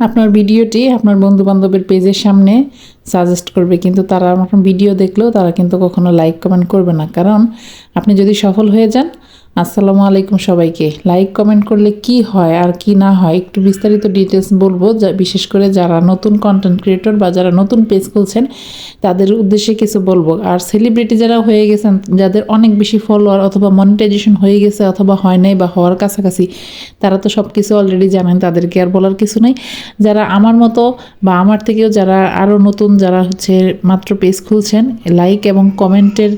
আপনার ভিডিওটি আপনার বন্ধুবান্ধবের পেজের সামনে সাজেস্ট করবে, কিন্তু তারা আমার ভিডিও দেখলেও তারা কিন্তু কখনো লাইক কমেন্ট করবে না। কারণ আপনি যদি সফল হয়ে যান আসসালামু আলাইকুম সবাইকে। লাইক কমেন্ট করলে কি হয় আর কি না হয় একটু বিস্তারিত ডিটেলস বলব। যা, বিশেষ করে যারা নতুন কন্টেন্ট ক্রিয়েটর বা যারা নতুন পেজ খুলছেন, তাদের উদ্দেশ্যে কিছু বলব। আর সেলিব্রিটি যারা হয়ে গেছেন, যাদের অনেক বেশি ফলোয়ার অথবা মনিটাইজেশন হয়ে গেছে অথবা হয় নাই বা হওয়ার কাছাকাছি, তারা তো সব কিছু অলরেডি জানেন, তাদেরকে আর বলার কিছু নেই। যারা আমার মতো বা আমার থেকেও যারা আরও নতুন, যারা হচ্ছে মাত্র পেজ খুলছেন লাইক এবং কমেন্টের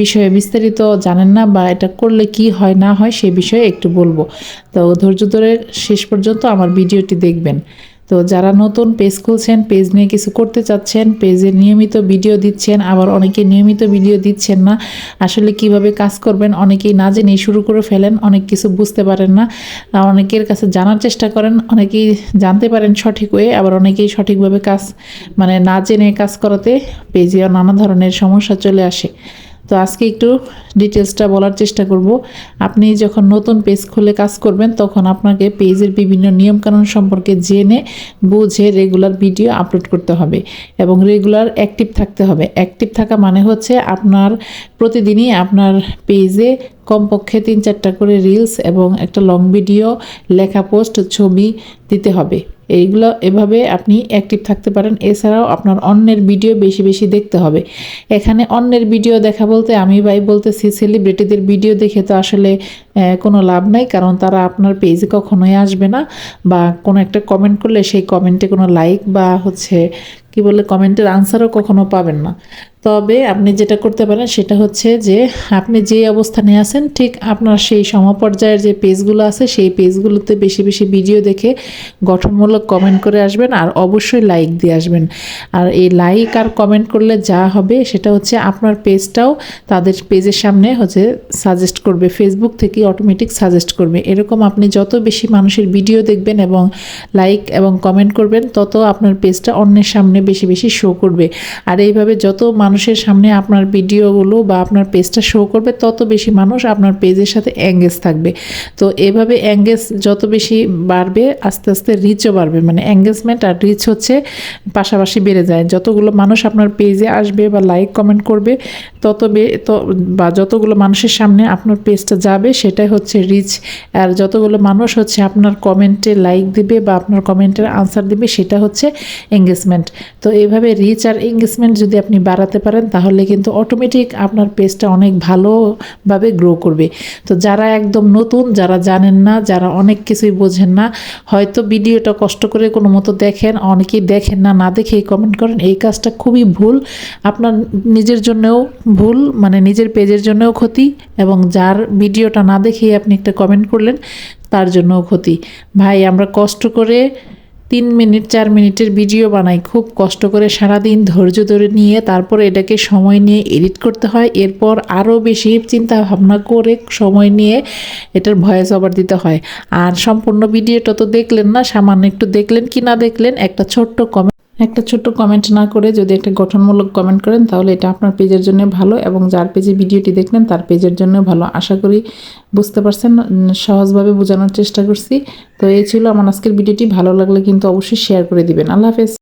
বিষয়ে বিস্তারিত জানেন না বা এটা করলে কি হয় না হয় সে বিষয়ে একটু বলব। তো ধৈর্য ধরে শেষ পর্যন্ত আমার ভিডিওটি দেখবেন। তো যারা নতুন পেজ খুলছেন, পেজ নিয়ে কিছু করতে চাচ্ছেন, পেজে নিয়মিত ভিডিও দিচ্ছেন, আবার অনেকে নিয়মিত ভিডিও দিচ্ছেন না, আসলে কীভাবে কাজ করবেন অনেকেই না জেনেই শুরু করে ফেলেন, অনেক কিছু বুঝতে পারেন না, অনেকের কাছে জানার চেষ্টা করেন, অনেকেই জানতে পারেন সঠিক ওয়ে, আবার অনেকেই সঠিকভাবে কাজ মানে না জেনে কাজ করাতে পেজে নানা ধরনের সমস্যা চলে আসে। তো আজকে একটু ডিটেলসটা বলার চেষ্টা করব। আপনি যখন নতুন পেজ খুলে কাজ করবেন, তখন আপনাকে পেজের বিভিন্ন নিয়মকানুন সম্পর্কে জেনে, বুঝে রেগুলার ভিডিও আপলোড করতে হবে এবং রেগুলার অ্যাক্টিভ থাকতে হবে। অ্যাক্টিভ থাকা মানে হচ্ছে আপনার প্রতিদিনই আপনার পেজে কমপক্ষে তিন চারটা করে রিলস এবং একটা লং ভিডিও লেখা পোস্ট ছবি দিতে হবে। এইগুলো এভাবে আপনি অ্যাক্টিভ থাকতে পারেন। এছাড়াও আপনার অন্যের ভিডিও বেশি বেশি দেখতে হবে। এখানে অন্যের ভিডিও দেখা বলতে আমি ভাই বলতেছি সেলিব্রিটিদের ভিডিও দেখে তো আসলে কোনো লাভ নাই, কারণ তারা আপনার পেজে কখনোই আসবে না বা কোনো একটা কমেন্ট করলে সেই কমেন্টে কোনো লাইক বা হচ্ছে কি বলে, কমেন্টের আনসারও কখনো পাবেন না। তবে আপনি যেটা করতে পারেন সেটা হচ্ছে যে, আপনি যে অবস্থানে আছেন, ঠিক আপনার সেই সমপর্যায়ের যে পেজগুলো আছে, সেই পেজগুলোতে বেশি বেশি ভিডিও দেখে গঠনমূলক কমেন্ট করে আসবেন আর অবশ্যই লাইক দিয়ে আসবেন। আর এই লাইক আর কমেন্ট করলে যা হবে সেটা হচ্ছে আপনার পেজটাও তাদের পেজের সামনে হচ্ছে সাজেস্ট করবে ফেসবুক থেকে অটোমেটিক সাজেস্ট করবে। এরকম আপনি যত বেশি মানুষের ভিডিও দেখবেন এবং লাইক এবং কমেন্ট করবেন, তত আপনার পেজটা অন্যের সামনে বেশি বেশি শো করবে। আর এইভাবে যত মানুষের সামনে আপনার ভিডিওগুলো বা আপনার পেজটা শো করবে, তত বেশি মানুষ আপনার পেজের সাথে অ্যাঙ্গেজ থাকবে। তো এভাবে অ্যাঙ্গেজ যত বেশি বাড়বে, আস্তে আস্তে রিচও বাড়বে। মানে অ্যাঙ্গেজমেন্ট আর রিচ হচ্ছে পাশাপাশি বেড়ে যায়। যতগুলো মানুষ আপনার পেজে আসবে বা লাইক কমেন্ট করবে, তত বে বা যতগুলো মানুষের সামনে আপনার পেজটা যাবে, সেটাই হচ্ছে রিচ আর যতগুলো মানুষ হচ্ছে আপনার কমেন্টে লাইক দিবে বা আপনার কমেন্টের আনসার দিবে, সেটা হচ্ছে এঙ্গেজমেন্ট তো এইভাবে রিচ আর এঙ্গেজমেন্ট যদি আপনি বাড়াতে পারেন, তাহলে কিন্তু অটোমেটিক আপনার পেজটা অনেক ভালোভাবে গ্রো করবে। তো যারা একদম নতুন, যারা জানেন না, যারা অনেক কিছুই বোঝেন না, হয়তো ভিডিওটা কষ্ট করে কোনো মতো দেখেন, অনেকেই দেখেন না না দেখেই কমেন্ট করেন, এই কাজটা খুবই ভুল। আপনার নিজের জন্যও ভুল মানে নিজের পেজের জন্যও ক্ষতি, এবং যার ভিডিওটা না দেখেই আপনি একটা কমেন্ট করলেন, তার জন্যও ক্ষতি। ভাই, আমরা কষ্ট করে তিন মিনিট, চার মিনিটের ভিডিও বানাই। খুব কষ্ট করে সারাদিন ধৈর্য ধরে নিয়ে তারপর এটাকে সময় নিয়ে এডিট করতে হয়। এরপর আরও বেশি চিন্তা ভাবনা করে সময় নিয়ে এটার ভয়েস ওভার দিতে হয়। আর সম্পূর্ণ ভিডিওটা তো দেখলেন না, সামান্য একটু দেখলেন কি না দেখলেন, একটা ছোট্ট কমেন্ট একটা ছোট্ট কমেন্ট না করে যদি একটা গঠনমূলক কমেন্ট করেন, তাহলে এটা আপনার পেজের জন্য ভালো এবং যার পেজে ভিডিওটি দেখলেন, তার পেজের জন্য ভালো। আশা করি বুঝতে পারছেন সহজভাবে বোঝানোর চেষ্টা করছি। তো এই ছিল আমার আজকের ভিডিওটি। ভালো লাগলে কিন্তু অবশ্যই শেয়ার করে দিবেন। আল্লাহ হাফেজ।